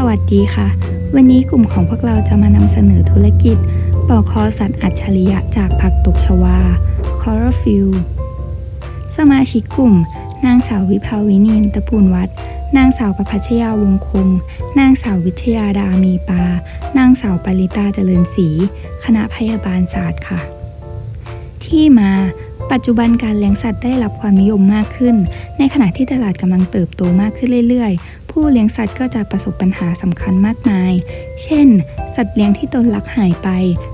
สวัสดีค่ะ วันนี้กลุ่มของพวกเราจะมานำเสนอธุรกิจปอคอสัตว์อัจฉริยะจากผักตบชวา c o r a f i l สมาชิกกลุ่ม นางสาววิภาวินินตะปูลวัด นางสาวประพัชยาวงคง นางสาววิทยาดามีปา นางสาวปริตาเจริญศรีคณะพยาบาลศาสตร์ค่ะ ที่มาปัจจุบันการเลี้ยงสัตว์ได้รับความนิยมมากขึ้น ในขณะที่ตลาดกำลังเติบโตมากขึ้นเรื่อยๆ ผู้เลี้ยงสัตว์ก็จะประสบปัญหาสำคัญมากมาย เช่น สัตว์เลี้ยงที่ตนรักหายไป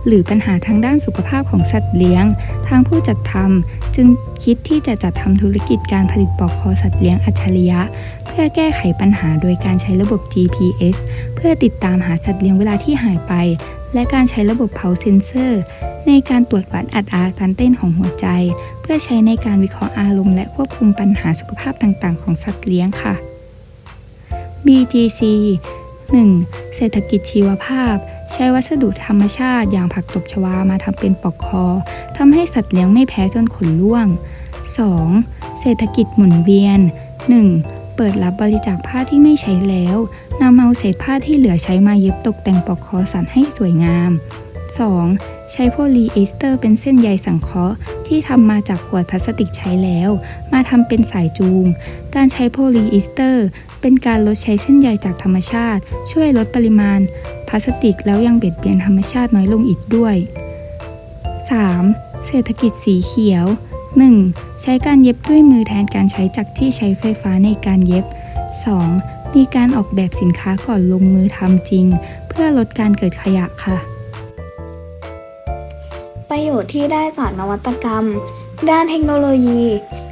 หรือปัญหาทางด้านสุขภาพของสัตว์เลี้ยง ทางผู้จัดทำจึงคิดที่จะจัดทำธุรกิจการผลิตปลอกคอสัตว์เลี้ยงอัจฉริยะ เพื่อแก้ไขปัญหาโดยการใช้ระบบ GPS เพื่อติดตามหาสัตว์เลี้ยงเวลาที่หายไป และการใช้ระบบเพาเซนเซอร์ ในการตรวจวัดอัตราการเต้นของหัวใจ เพื่อใช้ในการวิเคราะห์อารมณ์และควบคุมปัญหาสุขภาพต่างๆ ของสัตว์เลี้ยงค่ะ BGC 1. เศรษฐกิจชีวภาพ ใช้วัสดุธรรมชาติอย่างผักตบชวามาทำเป็นปลอกคอทำให้สัตว์เลี้ยงไม่แพ้จนขนร่วง 2. เศรษฐกิจหมุนเวียน 1. เปิดรับบริจาคผ้าที่ไม่ใช้แล้วนำเอาเศษผ้าที่เหลือใช้มาเย็บตกแต่งปลอกคอสัตว์ให้สวยงาม 2. ใช้โพลีเอสเตอร์เป็นเส้นใยสังเคราะห์ที่ทำมาจากขวดพลาสติกใช้แล้ว มาทำเป็นสายจูง การใช้โพลีเอสเตอร์ เป็นการลดใช้เส้นใยจากธรรมชาติ ช่วยลดปริมาณพลาสติกแล้วยังเบียดเบียนธรรมชาติน้อยลงอีกด้วย 3. เศรษฐกิจสีเขียว 1. ใช้การเย็บด้วยมือแทนการใช้จักรที่ใช้ไฟฟ้าในการเย็บ 2. มีการออกแบบสินค้าก่อนลงมือทำจริง เพื่อลดการเกิดขยะค่ะ ประโยชน์ที่ได้จากนวัตกรรม ด้านเทคโนโลยี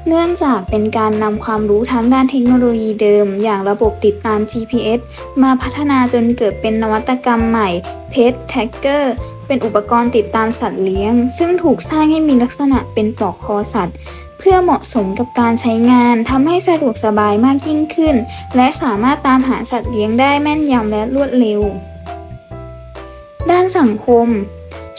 เนื่องจากเป็นการนำความรู้ทั้งด้านเทคโนโลยีเดิม อย่างระบบติดตาม GPS มาพัฒนาจนเกิดเป็นนวัตกรรมใหม่ Pet Tracker เป็นอุปกรณ์ติดตามสัตว์เลี้ยง ซึ่งถูกสร้างให้มีลักษณะเป็นปลอกคอสัตว์เพื่อเหมาะสมกับการใช้งานทำให้สะดวกสบายมากยิ่งขึ้น และสามารถตามหาสัตว์เลี้ยงได้แม่นยำและรวดเร็ว ด้านสังคม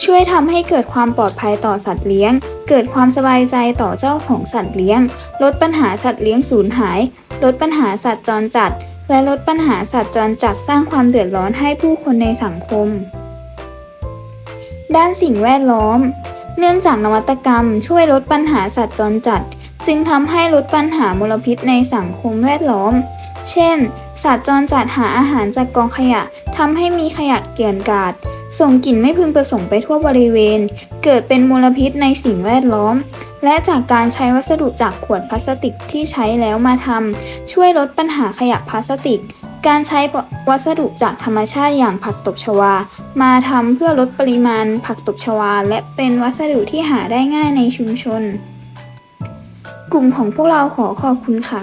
ช่วยทำให้เกิดความปลอดภัยต่อสัตว์เลี้ยง เกิดความสบายใจต่อเจ้าของสัตว์เลี้ยง ลดปัญหาสัตว์เลี้ยงสูญหาย ลดปัญหาสัตว์จรจัด และลดปัญหาสัตว์จรจัดสร้างความเดือดร้อนให้ผู้คนในสังคม ด้านสิ่งแวดล้อม เนื่องจากนวัตกรรม ช่วยลดปัญหาสัตว์จรจัด จึงทำให้ลดปัญหามลพิษในสังคมแวดล้อม เช่น สัตว์จรจัดหาอาหารจากกองขยะทำให้มีขยะเกลื่อนกาด ส่งกลิ่นไม่พึงประสงค์ไปทั่วบริเวณ เกิดเป็นมลพิษในสิ่งแวดล้อม และจากการใช้วัสดุจากขวดพลาสติกที่ใช้แล้วมาทำช่วยลดปัญหาขยะพลาสติก การใช้วัสดุจากธรรมชาติอย่างผักตบชวา มาทำเพื่อลดปริมาณผักตบชวา และเป็นวัสดุที่หาได้ง่ายในชุมชน กลุ่มของพวกเราขอขอบคุณค่ะ